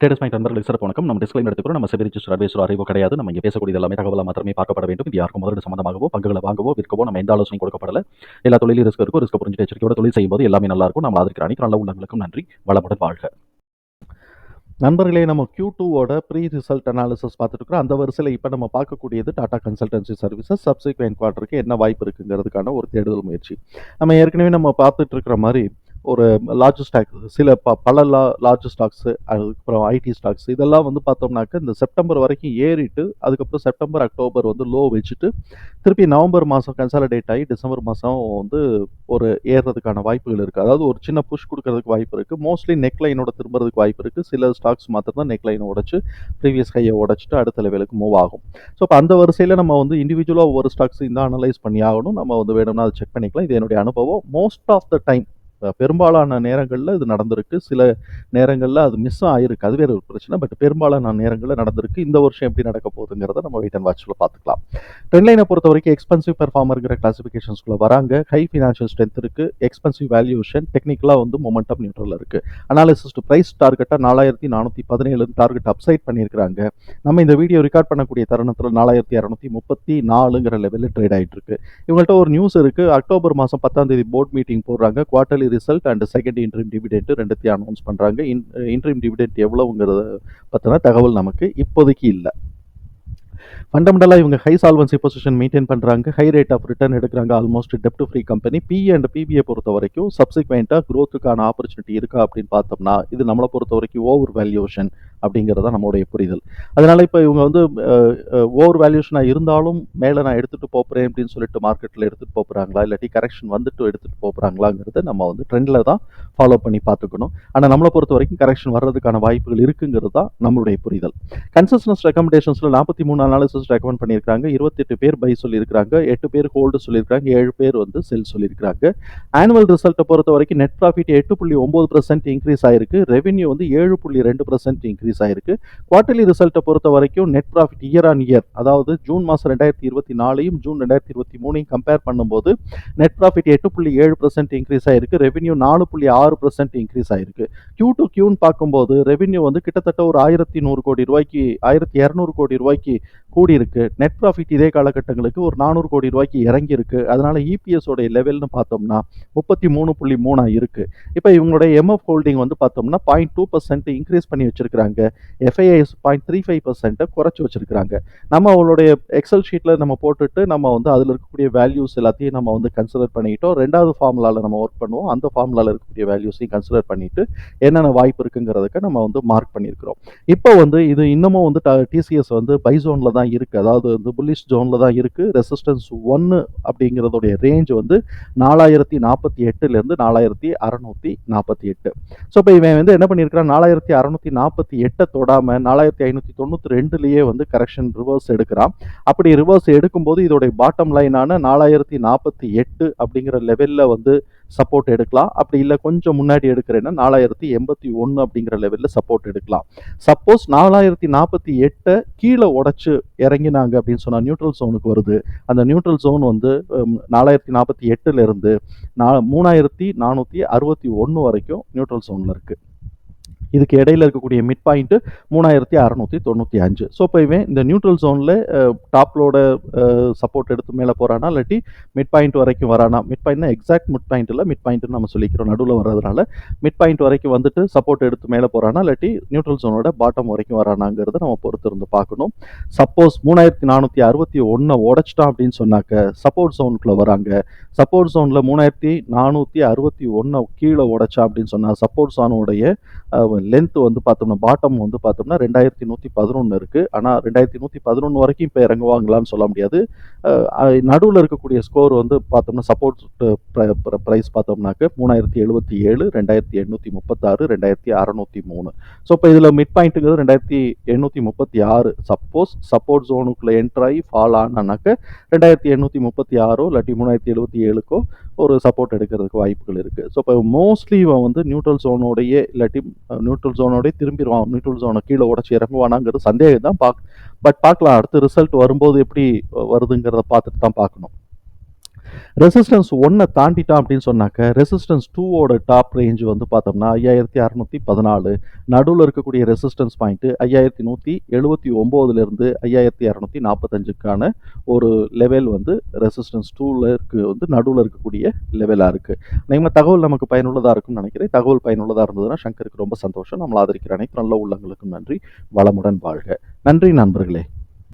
Traders point நண்பர்களுக்கு சிறப்பு வணக்கம். நம்ம டிஸ்கிளைம் எடுத்துக்கிறோம் நம்ம செபி ரிஜிஸ்டர் அட்வைசர் அறிவோ கிடையாது. நம்ம இங்கே பேசக்கூடிய எல்லாமே தகவலாக மாத்திரமே பார்க்கப்பட வேண்டும். இது யாருக்கும் முதலீடு சம்மந்தமாகவோ பங்குகளை வாங்கவோ விற்கவோ நம்ம எந்த ஆலோசனை கொடுக்கப்படல. எல்லா தொழிலும் ரிஸ்க் இருக்கும் ரிஸ்க் புரிஞ்சு எச்சரிக்கையோட தொழில் செய்யும்போது எல்லாமே நல்லா இருக்கும். நம்ம அதற்கு அனைத்து நல்ல உள்ளங்களுக்கும் நன்றி. வளமுடன் வாழ்க. நண்பர்களே நம்ம கியூ டூவோட ப்ரீ ரிசல்ட் அனாலிசிஸ் பார்த்துட்டு இருக்கிறோம். அந்த வரிசையில் இப்போ நம்ம பார்க்கக்கூடியது டாடா கன்சல்டன்சி சர்வீசஸ் சப்சிக்வெண்ட் குவார்ட்டருக்கு என்ன வாய்ப்பு இருக்குங்கிறதுக்கான ஒரு தேடுதல் முயற்சி. நம்ம ஏற்கனவே நம்ம பார்த்துட்டு இருக்கிற மாதிரி ஒரு லார்ஜ் ஸ்டாக் சில ப பல லா லார்ஜ் ஸ்டாக்ஸு அதுக்கப்புறம் ஐடி ஸ்டாக்ஸ் இதெல்லாம் வந்து பார்த்தோம்னாக்க இந்த செப்டம்பர் வரைக்கும் ஏறிட்டு அதுக்கப்புறம் செப்டம்பர் அக்டோபர் வந்து லோ வச்சுட்டு திருப்பி நவம்பர் மாதம் கன்சாலிடேட் ஆகி டிசம்பர் மாதம் வந்து ஒரு ஏறுறதுக்கான வாய்ப்புகள் இருக்குது அதாவது ஒரு சின்ன புஷ் கொடுக்கறதுக்கு வாய்ப்பு இருக்குது மோஸ்ட்லி நெக்லைனோட திரும்புறதுக்கு வாய்ப்பு இருக்குது சில ஸ்டாக்ஸ் மாத்திரம் தான் நெக்லைனை உடச்சு ப்ரீவியஸ் ஹையை உடச்சிட்டு அடுத்த லெவலுக்கு மூவ் ஆகும். ஸோ அப்போ அந்த வரிசையில் நம்ம வந்து இண்டிவிஜுவலாக ஒவ்வொரு ஸ்டாக்ஸ் இந்த அனலைஸ் பண்ணி ஆகணும். நம்ம வந்து வேணும்னா அதை செக் பண்ணிக்கலாம். இது என்னுடைய அனுபவம். மோஸ்ட் ஆஃப் த டைம் பெரும்பாலான நேரங்களில் இது நடந்திருக்கு. சில நேரங்களில் அது மிஸ் ஆகிருக்கு அது வேறு ஒரு பிரச்சனை. பட் பெரும்பாலான நேரங்களில் நடந்திருக்கு. இந்த வருஷம் எப்படி நடக்க போகுதுங்கிறத நம்ம வெயிட் அண்ட் வாட்சில் பார்த்துக்கலாம். ட்ரெண்ட்லைனை பொறுத்த வரைக்கும் எக்ஸ்பென்சிவ் பெர்ஃபார்மருங்கிற கிளாசிஃபிகேஷன்ஸ்குள்ளே வராங்க. ஹை ஃபினான்ஷியல் ஸ்ட்ரென்த் இருக்குது எக்ஸ்பென்சிவ் வேல்யூஷன் டெக்னிக்கலாக வந்து மொமெண்டம் நியூட்ரல் இருக்குது அனாலிசிஸ் ப்ரைஸ் டார்கெட்டாக நாலாயிரத்தி நானூற்றி பதினேழு டார்கெட் அப்சைட் பண்ணியிருக்காங்க நம்ம இந்த வீடியோ ரெக்கார்ட் பண்ணக்கூடிய தருணத்தில் நாலாயிரத்தி இரநூத்தி முப்பத்தி நாலுங்கிற லெவலில் ட்ரேட் ஆகிட்டு இருக்கு. இவங்கள்ட்ட ஒரு நியூஸ் இருக்குது அக்டோபர் மாதம் பத்தாம் தேதி போர்ட் மீட்டிங் போடுறாங்க. Quarterly result and second interim dividend ரெண்டுத்தையும் அனௌன்ஸ் பண்ணுறாங்க இன்ட்ரீம் டிவிடெண்ட் எவ்வளோங்கிறத பற்றின தகவல் நமக்கு இப்போதைக்கு இல்லை. ஃபண்டமெண்டலாக இவங்க ஹை சால்வன்சி பொசிஷன் மெயின்டைன் பண்ணுறாங்க ஹை ரேட் ஆஃப் ரிட்டர்ன் எடுக்கிறாங்க. Almost dept free company B and BPI பொறுத்த வரைக்கும் சப்சிக்வெண்ட்டாக க்ரோத்துக்கான ஆப்பர்ச்சுனிட்டி இருக்கா அப்படின்னு பார்த்தோம்னா இது நம்மளை பொறுத்த வரைக்கும் ஓவர் வேல்யூஷன் அப்படிங்கிறது தான் நம்மளுடைய புரிதல். அதனால் இப்போ இவங்க வந்து ஓவர் வேல்யூஷனாக இருந்தாலும் மேலே நான் எடுத்துகிட்டு போகிறேன் அப்படின்னு சொல்லிட்டு மார்க்கெட்டில் எடுத்துகிட்டு போகிறாங்களா இல்லாட்டி கரெக்ஷன் வந்துட்டு எடுத்துகிட்டு போகிறாங்களாங்கிறத நம்ம வந்து ட்ரெண்டில் தான் ஃபாலோ பண்ணி பார்த்துக்கணும். ஆனால் நம்மளை பொறுத்த வரைக்கும் கரெக்ஷன் வர்றதுக்கான வாய்ப்புகள் இருக்குங்கிறது தான் நம்மளுடைய புரிதல். கன்சஸ்டன்ஸ் ரெக்கமெண்டேஷன்ஸில் நாற்பத்தி மூணு அனாலிசிஸ் ரெக்கமெண்ட் பண்ணியிருக்காங்க இருபத்தெட்டு பேர் பை சொல்லியிருக்காங்க எட்டு பேர் ஹோல்டு சொல்லியிருக்காங்க ஏழு பேர் வந்து செல் சொல்லியிருக்காங்க ஆனுவல் ரிசல்ட்டை பொறுத்த வரைக்கும் நெட் ப்ராஃபிட் எட்டு புள்ளி ஒம்பது பர்சன்ட் இன்க்ரீஸ் ஆயிருக்கு. ரெவென்யூ வந்து ஏழு புள்ளி ரெண்டு பர்சன்ட் இன்க்ரீஸ் ஆயிருக்கு. குவார்டர்லி ரிசல்ட்டை பொறுத்த வரைக்கும் net profit year on year அதாவது ஜூன் மாதம் ரெண்டாயிரத்தி இருபத்தி நாலையும் ஜூன் ரெண்டாயிரத்தி இருபத்தி மூணையும் கம்பேர் பண்ணும்போது நெட் ப்ராஃபிட் எட்டு புள்ளி ஏழு பர்சன்ட் இன்க்ரீஸ் ஆயிருக்கு. ரெவென்யூ நாலு புள்ளி ஆறு பர்சன்ட் இன்க்ரீஸ் ஆயிருக்கு. கியூ டு கியூன்னு பார்க்கும்போது ரெவென்யூ வந்து கிட்டத்தட்ட ஒரு ஆயிரத்தி நூறு கோடி ரூபாய்க்கு ஆயிரத்தி இரநூறு கோடி ரூபாய்க்கு கூடியிருக்கு. நெட் ப்ராஃபிட் இதே காலகட்டங்களுக்கு ஒரு நானூறு கோடி ரூபாய்க்கு இறங்கியிருக்கு. அதனால் அதனால லெவல்னு பார்த்தோம்னா முப்பத்தி மூணு புள்ளி மூணாக இருக்குது இப்போ இவங்களுடைய எம்எஃப் ஹோல்டிங் வந்து பார்த்தோம்னா பாயிண்ட் டூ பர்சன்ட் இன்க்ரீஸ் பண்ணி வச்சுருக்கிறாங்க. எஃப்ஐஐஎஸ் பாயிண்ட் த்ரீ ஃபைவ் பர்சன்ட்டை குறைச்சி வச்சிருக்காங்க நம்ம அவங்களுடைய எக்ஸல் ஷீட்டில் நம்ம போட்டுட்டு நம்ம வந்து அதில் இருக்கக்கூடிய வேல்யூஸ் எல்லாத்தையும் நம்ம வந்து கன்சிடர் பண்ணிக்கிட்டோம் ரெண்டாவது ஃபார்முலாவில் நம்ம ஒர்க் பண்ணுவோம். அந்த ஃபார்முலாவில் இருக்கக்கூடிய வேல்யூஸையும் கன்சிடர் பண்ணிட்டு என்னென்ன வாய்ப்பு இருக்குங்கிறதுக்கு நம்ம வந்து மார்க் பண்ணியிருக்கிறோம். இப்போ வந்து இது இன்னமும் வந்து டிசிஎஸ் வந்து பைசோனில் தான் தான் இருக்குது அதாவது வந்து புல்லிஷ் ஜோனில் தான் இருக்குது ரெசிஸ்டன்ஸ் ஒன்று அப்படிங்கிறதுடைய ரேஞ்ச் வந்து நாலாயிரத்தி நாற்பத்தி எட்டுலேருந்து நாலாயிரத்தி அறநூற்றி நாற்பத்தி எட்டு. ஸோ இப்போ இவன் வந்து என்ன பண்ணியிருக்கிறான்? நாலாயிரத்தி அறநூற்றி நாற்பத்தி எட்டை தொடாமல் நாலாயிரத்தி ஐநூற்றி தொண்ணூற்றி ரெண்டுலேயே வந்து கரெக்ஷன் ரிவர்ஸ் எடுக்கிறான். அப்படி ரிவர்ஸ் எடுக்கும்போது இதோடைய பாட்டம் லைனான நாலாயிரத்தி நாற்பத்தி எட்டு அப்படிங்கிற லெவலில் வந்து சப்போர்ட் எடுக்கலாம். அப்படி இல்லை கொஞ்சம் முன்னாடி எடுக்கிறேன்னா நாலாயிரத்தி எண்பத்தி ஒன்று அப்படிங்கிற லெவலில் சப்போர்ட் எடுக்கலாம். சப்போஸ் நாலாயிரத்தி நாற்பத்தி எட்டை கீழே உடச்சு இறங்கினாங்க அப்படின்னு சொன்னால் நியூட்ரல் ஜோனுக்கு வருது. அந்த நியூட்ரல் ஜோன் வந்து நாலாயிரத்தி நாற்பத்தி எட்டுலேருந்து நா மூணாயிரத்தி நானூற்றி அறுபத்தி ஒன்று வரைக்கும் நியூட்ரல் ஜோனில் இருக்குது இதுக்கு இடையில இருக்கக்கூடிய மிட் பாயிண்ட்டு மூணாயிரத்தி அறநூற்றி தொண்ணூற்றி அஞ்சு. ஸோ இப்போ இவன் இந்த நியூட்ரல் ஜோனில் டாப்லோட சப்போர்ட் எடுத்து மேலே போகிறானா இல்லாட்டி மிட் பாயிண்ட் வரைக்கும் வரானா? மிட் பாயிண்ட்னா எக்ஸாக்ட் மிட் பாயிண்ட் இல்லை மிட் பாயிண்ட்னு நம்ம சொல்லிக்கிறோம் நடுவில் வர்றதுனால. மிட் பாயிண்ட் வரைக்கும் வந்துட்டு சப்போர்ட் எடுத்து மேலே போகிறானா இல்லாட்டி நியூட்ரல் ஜோனோட பாட்டம் வரைக்கும் வரானாங்கிறத நம்ம பொறுத்து இருந்து பார்க்கணும். சப்போஸ் மூணாயிரத்தி நானூற்றி அறுபத்தி ஒன்றை உடச்சிட்டான் அப்படின்னு சொன்னாக்க சப்போர்ட் ஜோனுக்குள்ளே வராங்க. சப்போர்ட் ஜோனில் மூணாயிரத்தி நானூற்றி அறுபத்தி ஒன்றை கீழே உடைச்சா அப்படின்னு சொன்னால் சப்போர்ட் ஜோனுடைய லென்த் வந்து பார்த்தோம்னா பாட்டம் வந்து பார்த்தோம்னா ரெண்டாயிரத்தி நூற்றி பதினொன்று இருக்குது ஆனால் ரெண்டாயிரத்தி நூற்றி பதினொன்று வரைக்கும் இப்போ இறங்குவாங்களான்னு சொல்ல முடியாது. நடுவில் இருக்கக்கூடிய ஸ்கோர் வந்து பார்த்தோம்னா சப்போர்ட் ப்ரைஸ் பார்த்தோம்னாக்க மூணாயிரத்தி எழுபத்தி ஏழு ரெண்டாயிரத்தி எண்ணூற்றி முப்பத்தாறு ரெண்டாயிரத்தி அறநூற்றி மூணு. ஸோ இப்போ இதில் மிட் பாயிண்ட்டுங்கிறது ரெண்டாயிரத்தி எண்ணூற்றி முப்பத்தி ஆறு. சப்போஸ் சப்போர்ட் ஜோனுக்குள்ளே என்ட்ராகி ஃபால் ஆனானாக்க ரெண்டாயிரத்தி எண்ணூற்றி முப்பத்தி ஆறோ இல்லாட்டி மூணாயிரத்தி எழுபத்தி ஏழுக்கோ ஒரு சப்போர்ட் எடுக்கிறதுக்கு வாய்ப்புகள் இருக்குது ஸோ இப்போ மோஸ்ட்லி இவன் வந்து நியூட்ரல் ஜோனோடையே இல்லாட்டி நியூட்ரல் ஜோனோடய திரும்பிடுவான் நியூட்ரல் ஜோனை கீழே உடச்சி இறங்குவானாங்கிறது சந்தேகம் தான் பார்க்க பட் பார்க்கலாம். அடுத்து ரிசல்ட் வரும்போது எப்படி வருதுங்கிறத பார்த்துட்டு தான் பார்க்கணும். ரெசிஸ்டன்ஸ் ஒன்றை தாண்டிட்டான் அப்படின்னு சொன்னாக்க ரெசிஸ்டன்ஸ் டூவோட டாப் ரேஞ்ச் வந்து பார்த்தோம்னா ஐயாயிரத்தி அறநூற்றி பதினாலு. நடுவில் இருக்கக்கூடிய ரெசிஸ்டன்ஸ் பாயிண்ட்டு ஐயாயிரத்தி நூற்றி எழுபத்தி ஒம்போதுலேருந்து ஐயாயிரத்தி இரநூத்தி நாற்பத்தஞ்சுக்கான ஒரு லெவல் வந்து ரெசிஸ்டன்ஸ் டூவில் இருக்கு வந்து நடுவில் இருக்கக்கூடிய லெவலாக இருக்குது நம்ம தகவல் நமக்கு பயனுள்ளதாக இருக்கும்னு நினைக்கிறேன். தகவல் பயனுள்ளதாக இருந்ததுன்னா சங்கருக்கு ரொம்ப சந்தோஷம். நம்மளை ஆதரிக்கிற அனைத்து நல்ல உள்ளங்களுக்கும் நன்றி. வளமுடன் வாழ்க. நன்றி நண்பர்களே.